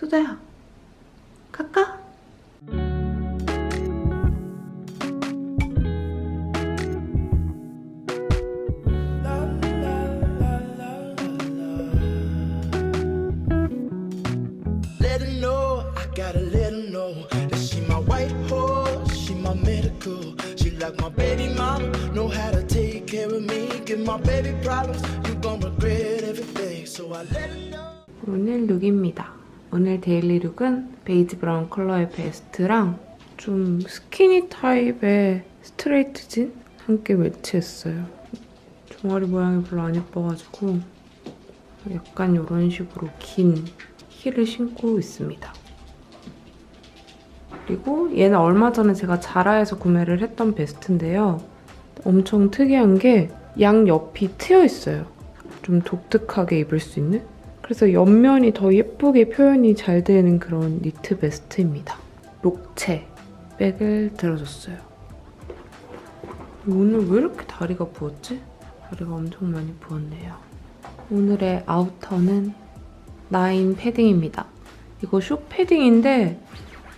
수다야, 갈까? Let her know, I gotta let her know that she my white horse, she my medical. She like my baby mama, know how to take care of me. Give my baby problems, you gon' regret everything. So I let her know. 오늘 룩입니다. 오늘 데일리 룩은 베이지 브라운 컬러의 베스트랑 좀 스키니 타입의 스트레이트 진 함께 매치했어요. 종아리 모양이 별로 안 예뻐가지고 약간 이런 식으로 긴 힐을 신고 있습니다. 그리고 얘는 얼마 전에 제가 자라에서 구매를 했던 베스트인데요. 엄청 특이한 게 양 옆이 트여 있어요. 좀 독특하게 입을 수 있는? 그래서 옆면이 더 예쁘게 표현이 잘 되는 그런 니트 베스트입니다. 록체 백을 들어줬어요. 오늘 왜 이렇게 다리가 부었지? 다리가 엄청 많이 부었네요. 오늘의 아우터는 나인 패딩입니다. 이거 쇼 패딩인데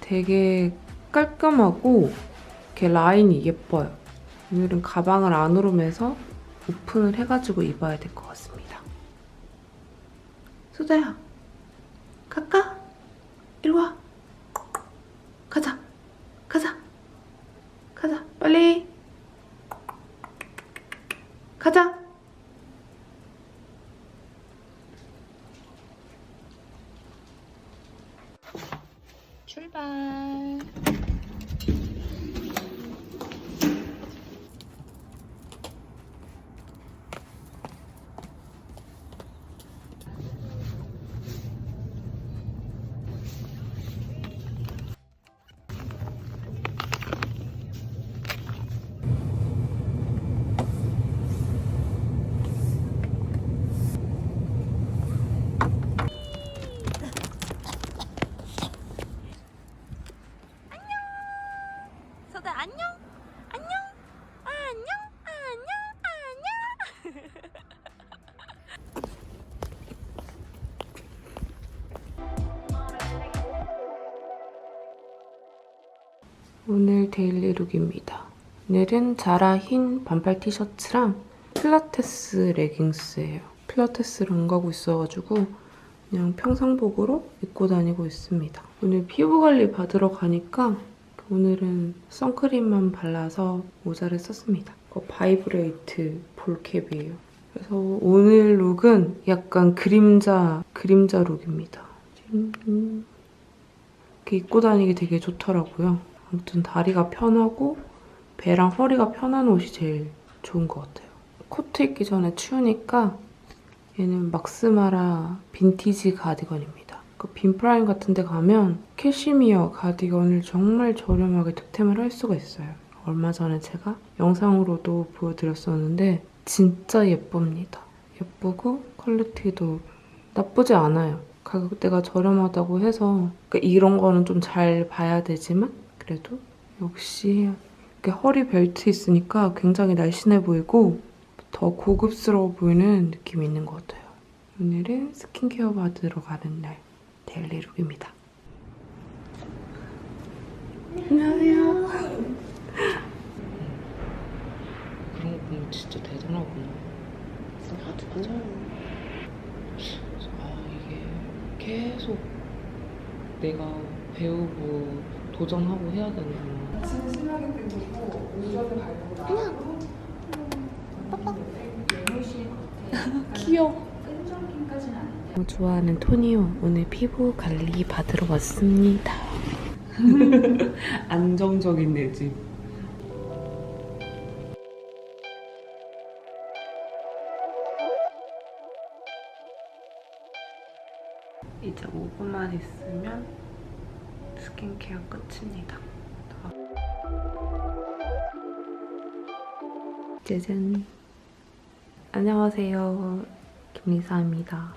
되게 깔끔하고 이렇게 라인이 예뻐요. 오늘은 가방을 안으로 매서 오픈을 해가지고 입어야 될 것 같습니다. 수다야, 갈까? 이리 와. 가자. 가자. 가자. 빨리. 가자. 안녕. 안녕. 아, 안녕. 아, 안녕. 아, 안녕. 오늘 데일리 룩입니다. 오늘은 자라 흰 반팔 티셔츠랑 필라테스 레깅스예요. 필라테스를 안 가고 있어가지고 그냥 평상복으로 입고 다니고 있습니다. 오늘 피부 관리 받으러 가니까 오늘은 선크림만 발라서 모자를 썼습니다. 이거 바이브레이트 볼캡이에요. 그래서 오늘 룩은 약간 그림자 그림자 룩입니다. 음, 이렇게 입고 다니기 되게 좋더라고요. 아무튼 다리가 편하고 배랑 허리가 편한 옷이 제일 좋은 것 같아요. 코트 입기 전에 추우니까 얘는 막스마라 빈티지 가디건입니다. 그 빈프라임 같은 데 가면 캐시미어 가디건을 정말 저렴하게 득템을 할 수가 있어요. 얼마 전에 제가 영상으로도 보여드렸었는데 진짜 예쁩니다. 예쁘고 퀄리티도 나쁘지 않아요. 가격대가 저렴하다고 해서 그러니까 이런 거는 좀 잘 봐야 되지만 그래도 역시 허리 벨트 있으니까 굉장히 날씬해 보이고 더 고급스러워 보이는 느낌이 있는 것 같아요. 오늘은 스킨케어 받으러 가는 날 데일리 룩입니다. 안녕하세요. 그런 거 보면 진짜 대단하구나. 맞아. 아 이게 계속 내가 배우고 도전하고 해야 되는구나. 귀여워. 너무 좋아하는 토니오 오늘 피부 관리 받으러 왔습니다. 안정적인 내 집. 이제 5분만 있으면 스킨케어 끝입니다. 짜잔. 안녕하세요. 김리사입니다.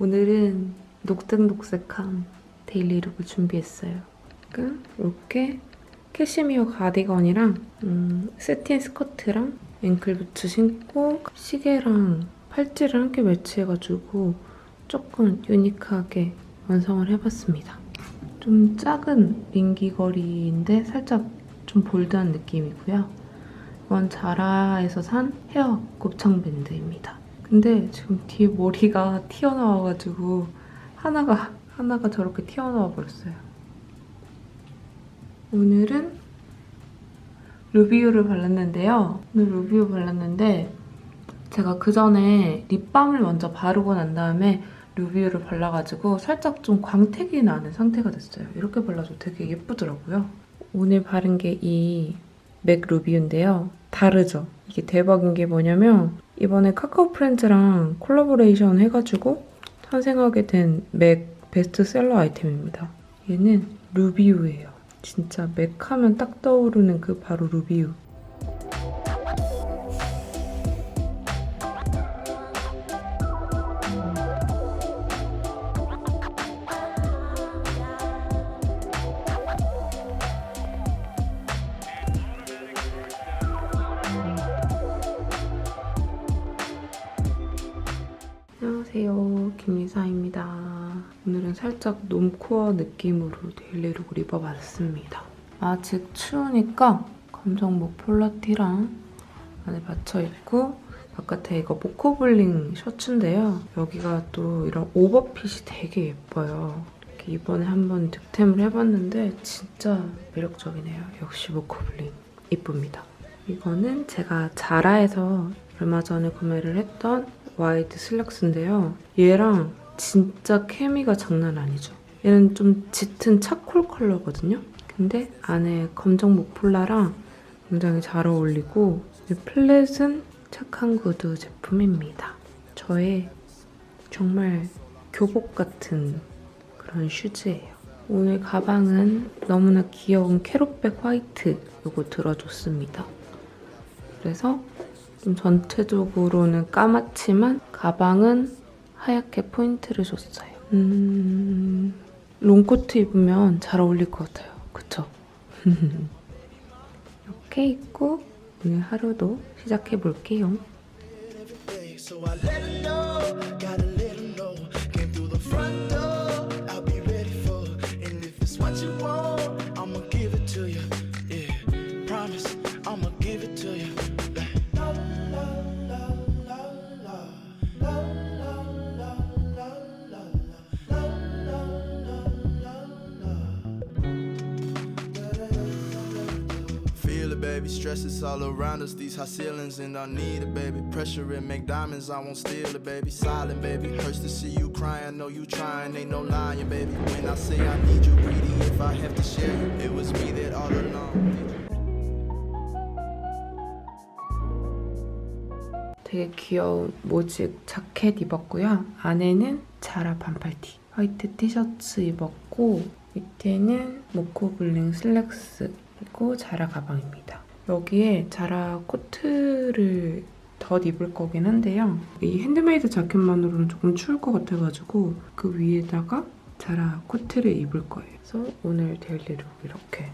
오늘은 녹색녹색한 데일리 룩을 준비했어요. 그러니까 이렇게 캐시미어 가디건이랑 음, 세틴 스커트랑 앵클 부츠 신고 시계랑 팔찌를 함께 매치해가지고 조금 유니크하게 완성을 해봤습니다. 좀 작은 링기거리인데 살짝 좀 볼드한 느낌이고요. 이건 자라에서 산 헤어 곱창 밴드입니다. 근데 지금 뒤에 머리가 튀어나와가지고 하나가 하나가 저렇게 튀어나와 버렸어요. 오늘은 루비우를 발랐는데요. 오늘 루비우 발랐는데 제가 그 전에 립밤을 먼저 바르고 난 다음에 루비우를 발라가지고 살짝 좀 광택이 나는 상태가 됐어요. 이렇게 발라도 되게 예쁘더라고요. 오늘 바른 게 이 맥 루비우인데요. 다르죠? 이게 대박인 게 뭐냐면 이번에 카카오 프렌즈랑 콜라보레이션 해가지고 탄생하게 된 맥 베스트셀러 아이템입니다. 얘는 루비우예요. 진짜 맥 하면 딱 떠오르는 그 바로 루비우. 김리사입니다. 오늘은 살짝 놈코어 느낌으로 데일리룩을 입어봤습니다. 아직 추우니까 검정목 폴라티랑 안에 받쳐 입고 바깥에 이거 모코블링 셔츠인데요. 여기가 또 이런 오버핏이 되게 예뻐요. 이렇게 이번에 한번 득템을 해봤는데 진짜 매력적이네요. 역시 모코블링 이쁩니다. 이거는 제가 자라에서 얼마 전에 구매를 했던 와이드 슬랙스인데요. 얘랑 진짜 케미가 장난 아니죠. 얘는 좀 짙은 차콜 컬러거든요. 근데 안에 검정 목폴라랑 굉장히 잘 어울리고 이 플랫은 착한 구두 제품입니다. 저의 정말 교복 같은 그런 슈즈예요. 오늘 가방은 너무나 귀여운 캐롯백 화이트 이거 들어줬습니다. 그래서 좀 전체적으로는 까맣지만 가방은 하얗게 포인트를 줬어요. 음, 롱코트 입으면 잘 어울릴 것 같아요. 그쵸? 이렇게 입고 오늘 하루도 시작해 볼게요. day. So I let her Stress is all around us. These high ceilings, and I need it, baby. Pressure it, make diamonds. I won't steal it, baby. Silent, baby. Hurts to see you crying. Know you trying. Ain't no lying, baby. When I say I need you, greedy. If I have to share you, it was me that all along. 되게 귀여운 모직 자켓 입었고요. 안에는 자라 반팔티, 화이트 티셔츠 입었고 밑에는 모코블링 슬랙스 그리고 자라 가방입니다. 여기에 자라 코트를 덧 입을 거긴 한데요. 이 핸드메이드 자켓만으로는 조금 추울 것 같아가지고 그 위에다가 자라 코트를 입을 거예요. 그래서 오늘 데일리룩 이렇게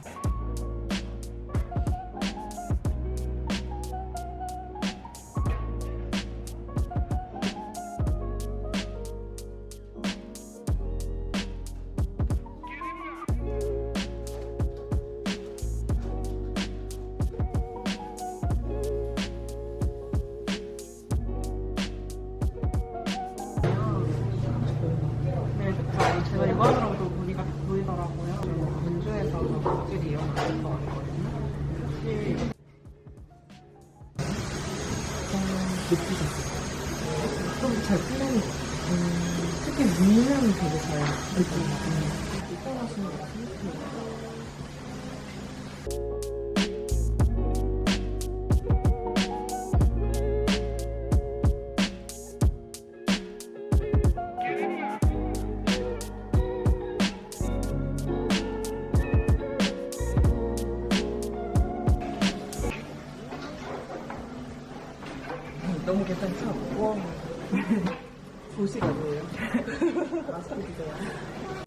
느끼셨어요? 좀잘 풀리는 것 특히 눈이 되게 잘 느끼고, 떠나시는 것 같아요. 생겼었죠? 와. 도시가 뭐예요? 아, 맛있게 드세요.